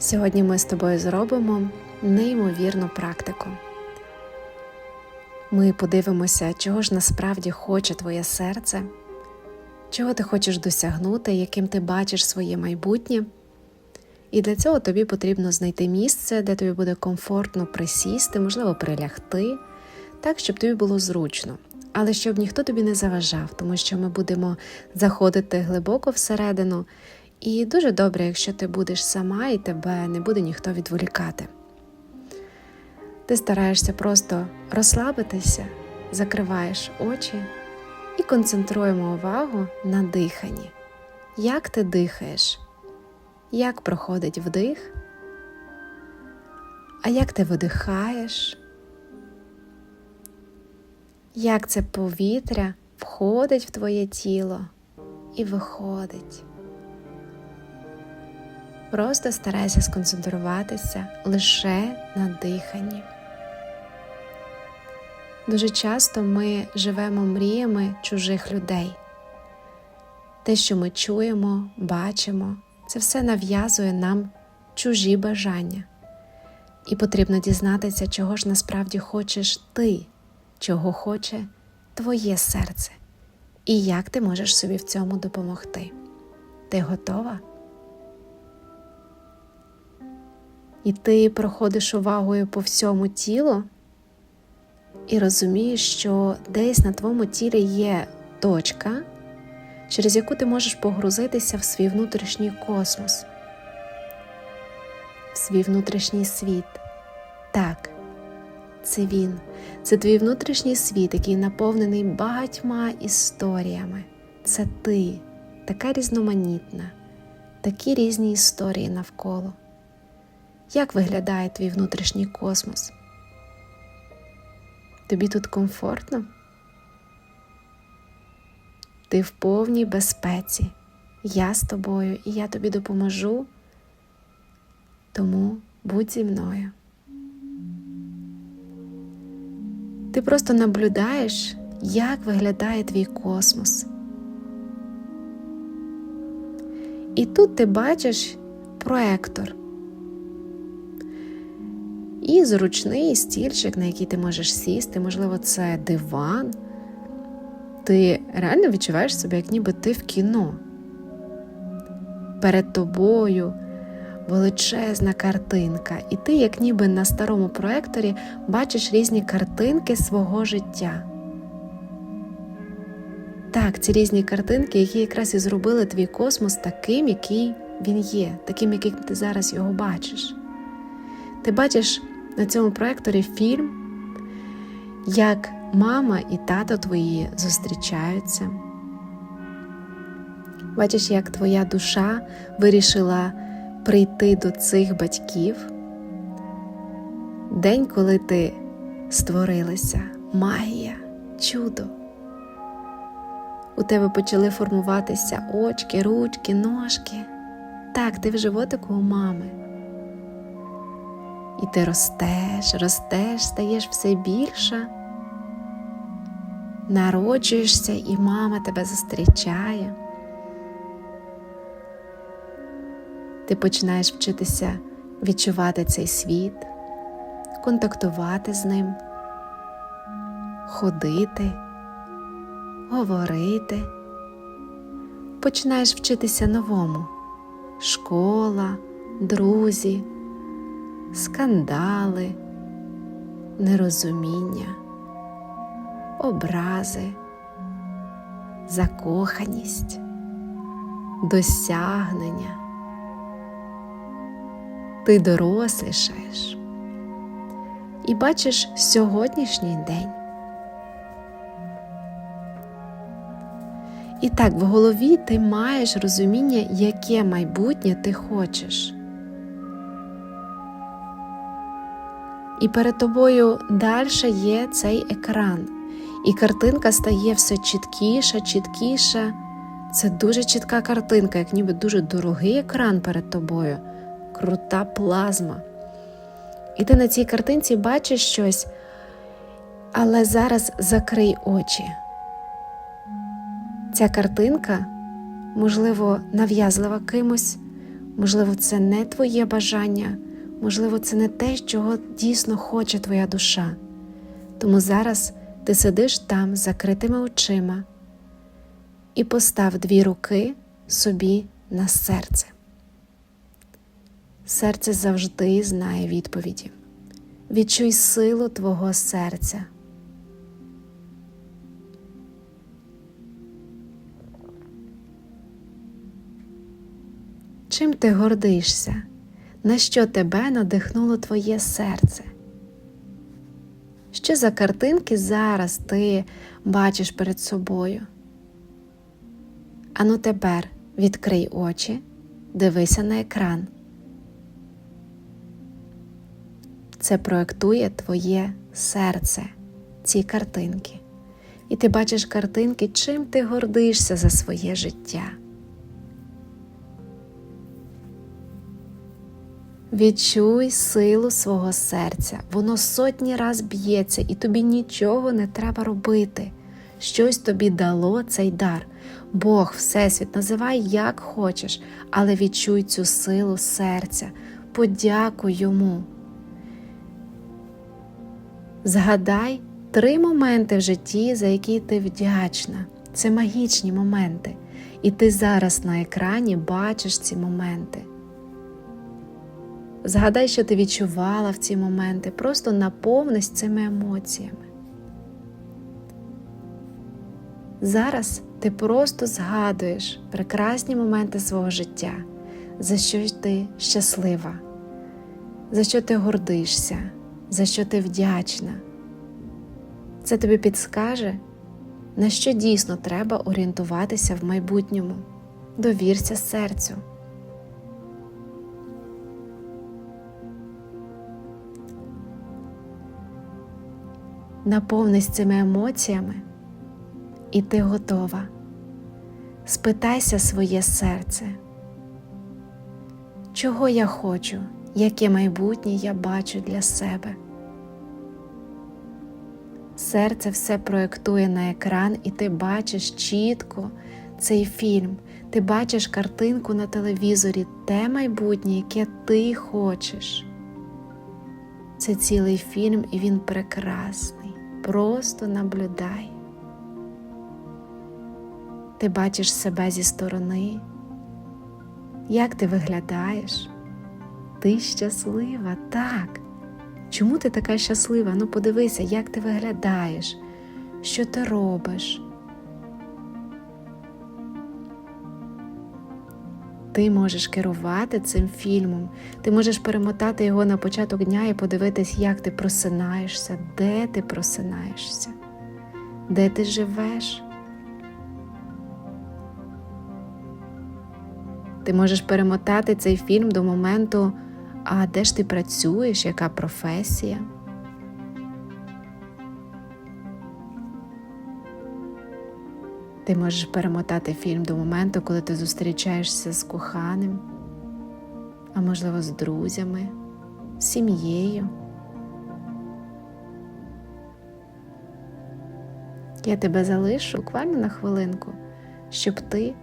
Сьогодні ми з тобою зробимо неймовірну практику. Ми подивимося, чого ж насправді хоче твоє серце, чого ти хочеш досягнути, яким ти бачиш своє майбутнє. І для цього тобі потрібно знайти місце, де тобі буде комфортно присісти, можливо, прилягти, так, щоб тобі було зручно, але щоб ніхто тобі не заважав, тому що ми будемо заходити глибоко всередину. І дуже добре, якщо ти будеш сама і тебе не буде ніхто відволікати. Ти стараєшся просто розслабитися, закриваєш очі і концентруємо увагу на диханні. Як ти дихаєш? Як проходить вдих? А як ти видихаєш? Як це повітря входить в твоє тіло і виходить? Просто старайся сконцентруватися лише на диханні. Дуже часто ми живемо мріями чужих людей. Те, що ми чуємо, бачимо, це все нав'язує нам чужі бажання. І потрібно дізнатися, чого ж насправді хочеш ти, чого хоче твоє серце, і як ти можеш собі в цьому допомогти. Ти готова? І ти проходиш увагою по всьому тілу і розумієш, що десь на твоєму тілі є точка, через яку ти можеш погрузитися в свій внутрішній космос, в свій внутрішній світ. Так, це він, це твій внутрішній світ, який наповнений багатьма історіями. Це ти, така різноманітна, такі різні історії навколо. Як виглядає твій внутрішній космос? Тобі тут комфортно? Ти в повній безпеці. Я з тобою і я тобі допоможу. Тому будь зі мною. Ти просто наблюдаєш, як виглядає твій космос. І тут ти бачиш проектор і зручний стільчик, на який ти можеш сісти, можливо, це диван. Ти реально відчуваєш себе, як ніби ти в кіно. Перед тобою величезна картинка, і ти, як ніби на старому проекторі, бачиш різні картинки свого життя. Так, ці різні картинки, які якраз і зробили твій космос таким, який він є, таким, яким ти зараз його бачиш. Ти бачиш на цьому проекторі фільм, як мама і тато твої зустрічаються. Бачиш, як твоя душа вирішила прийти до цих батьків. День, коли ти створилася, магія, чудо. У тебе почали формуватися очки, ручки, ножки. Так, ти в животику у мами. І ти ростеш, ростеш, стаєш все більша, народжуєшся, і мама тебе зустрічає. Ти починаєш вчитися відчувати цей світ, контактувати з ним, ходити, говорити. Починаєш вчитися новому школа, друзі скандали, нерозуміння, образи, закоханість, досягнення. Ти дорослішаєш і бачиш сьогоднішній день. І так, в голові ти маєш розуміння, яке майбутнє ти хочеш. І перед тобою далі є цей екран, і картинка стає все чіткіша, чіткіша. Це дуже чітка картинка, як ніби дуже дорогий екран перед тобою, крута плазма. І ти на цій картинці бачиш щось, але зараз закрий очі. Ця картинка, можливо, нав'язлива кимось, Можливо, це не твоє бажання, можливо, це не те, чого дійсно хоче твоя душа. Тому зараз ти сидиш там закритими очима і постав дві руки собі на серце. Серце завжди знає відповіді. Відчуй силу твого серця. Чим ти гордишся? На що тебе надихнуло твоє серце? Що за картинки зараз ти бачиш перед собою? Ану тепер відкрий очі, дивися на екран. Це проектує твоє серце, ці картинки. І ти бачиш картинки, чим ти гордишся за своє життя. Відчуй силу свого серця, воно сотні раз б'ється, і тобі нічого не треба робити. Щось тобі дало цей дар. Бог, Всесвіт, називай як хочеш, але відчуй цю силу серця, подякуй йому. Згадай три моменти в житті, за які ти вдячна. Це магічні моменти. І ти зараз на екрані бачиш ці моменти. Згадай, що ти відчувала в ці моменти, просто наповнись цими емоціями. Зараз ти просто згадуєш прекрасні моменти свого життя, за що ти щаслива, за що ти гордишся, за що ти вдячна. Це тобі підскаже, на що дійсно треба орієнтуватися в майбутньому. Довірся серцю. Наповнись цими емоціями, і ти готова. Спитайся своє серце, чого я хочу, яке майбутнє я бачу для себе. Серце все проєктує на екран, і ти бачиш чітко цей фільм, ти бачиш картинку на телевізорі, те майбутнє, яке ти хочеш. Це цілий фільм, і він прекрасний. Просто наблюдай. Ти бачиш себе зі сторони, як ти виглядаєш? Ти щаслива, так. Чому ти така щаслива? Ну подивися, як ти виглядаєш, що ти робиш. Ти можеш керувати цим фільмом, ти можеш перемотати його на початок дня і подивитись, як ти просинаєшся, де ти просинаєшся, де ти живеш. Ти можеш перемотати цей фільм до моменту, а де ж ти працюєш, яка професія. Ти можеш перемотати фільм до моменту, коли ти зустрічаєшся з коханим, а можливо, з друзями, з сім'єю. Я тебе залишу буквально на хвилинку, щоб ти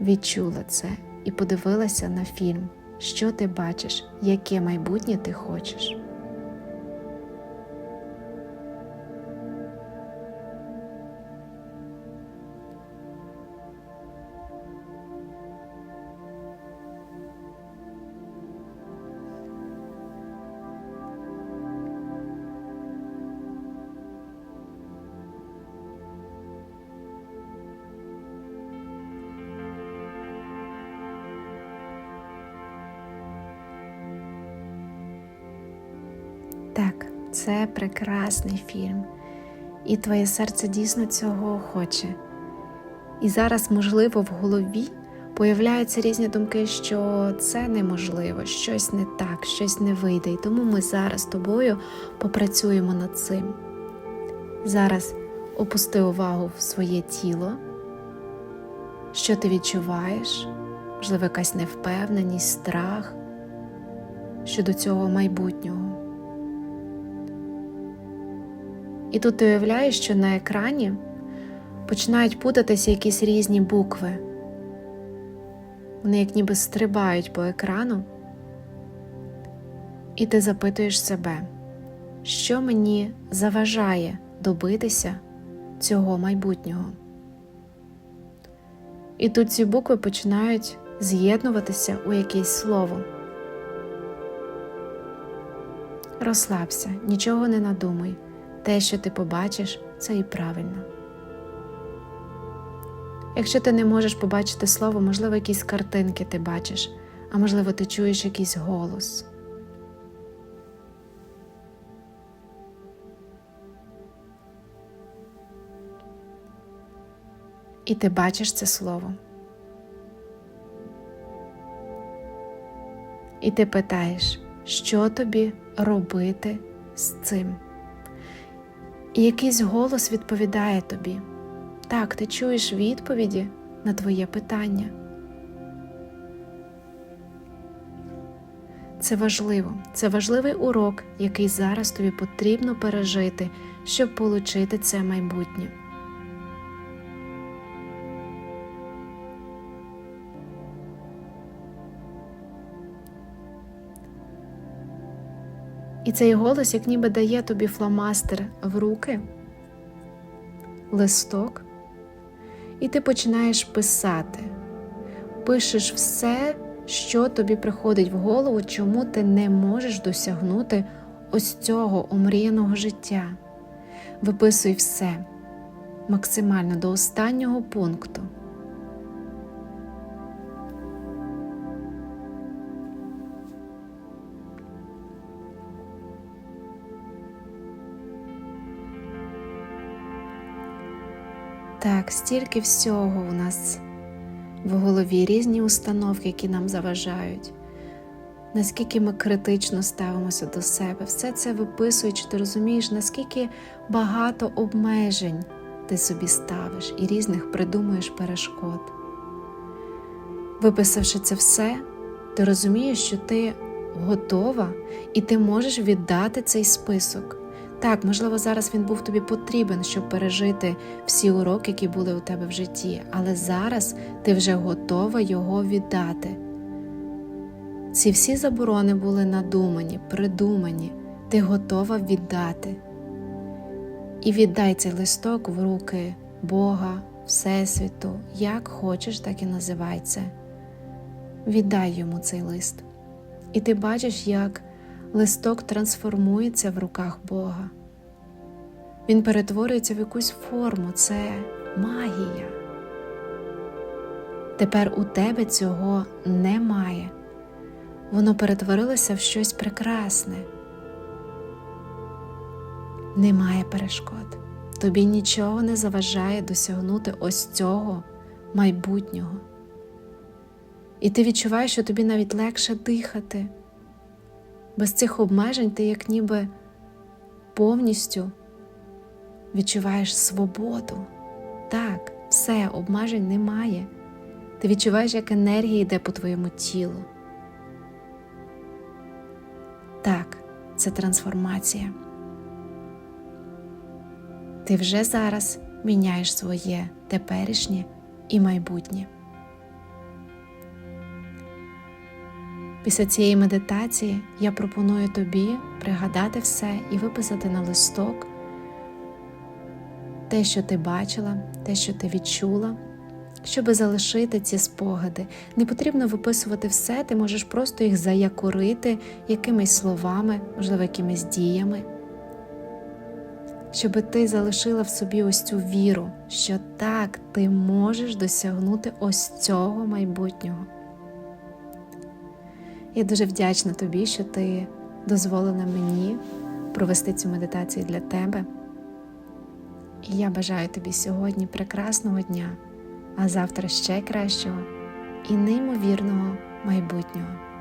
відчула це і подивилася на фільм, що ти бачиш, яке майбутнє ти хочеш. Це прекрасний фільм, і твоє серце дійсно цього хоче. І зараз, можливо, в голові появляються різні думки, що це неможливо, щось не так, щось не вийде. І тому ми зараз з тобою попрацюємо над цим. Зараз опусти увагу в своє тіло, що ти відчуваєш, можливо, якась невпевненість, страх щодо цього майбутнього. І тут ти уявляєш, що на екрані починають путатися якісь різні букви. вони як ніби стрибають по екрану, і ти запитуєш себе, що мені заважає добитися цього майбутнього. І тут ці букви починають з'єднуватися у якесь слово. Розслабся, нічого не надумай. Те, що ти побачиш, це і правильно. Якщо ти не можеш побачити слово, можливо, якісь картинки ти бачиш, а можливо, ти чуєш якийсь голос. І ти бачиш це слово. І ти питаєш, що тобі робити з цим? І якийсь голос відповідає тобі. Так, ти чуєш відповіді на твоє питання. Це важливо, це важливий урок, який зараз тобі потрібно пережити, щоб отримати це майбутнє. Цей голос, як ніби дає тобі фломастер в руки, листок, і ти починаєш писати. Пишеш все, що тобі приходить в голову, чому ти не можеш досягнути ось цього омріяного життя. Виписуй все максимально до останнього пункту. Так, стільки всього у нас в голові, різні установки, які нам заважають. Наскільки ми критично ставимося до себе, все це виписуючи, ти розумієш, наскільки багато обмежень ти собі ставиш і різних придумуєш перешкод. Виписавши це все, ти розумієш, що ти готова і ти можеш віддати цей список. Так, можливо, зараз він був тобі потрібен, щоб пережити всі уроки, які були у тебе в житті, але зараз ти вже готова його віддати. Ці всі заборони були надумані, придумані, ти готова віддати. І віддай цей листок в руки Бога, Всесвіту, як хочеш, так і називай це. Віддай йому цей лист. І ти бачиш, як листок трансформується в руках Бога. Він перетворюється в якусь форму, це магія. Тепер у тебе цього немає. Воно перетворилося в щось прекрасне. Немає перешкод. Тобі нічого не заважає досягнути ось цього майбутнього. І ти відчуваєш, що тобі навіть легше дихати. Без цих обмежень ти як ніби повністю відчуваєш свободу. Так, все, обмежень немає. Ти відчуваєш, як енергія йде по твоєму тілу. Так, це трансформація. Ти вже зараз міняєш своє теперішнє і майбутнє. Після цієї медитації я пропоную тобі пригадати все і виписати на листок те, що ти бачила, те, що ти відчула, щоб залишити ці спогади. Не потрібно виписувати все, ти можеш просто їх заякорити якимись словами, можливо, якимись діями. Щоб ти залишила в собі ось цю віру, що так ти можеш досягнути ось цього майбутнього. Я дуже вдячна тобі, що ти дозволила мені провести цю медитацію для тебе. І я бажаю тобі сьогодні прекрасного дня, а завтра ще кращого і неймовірного майбутнього.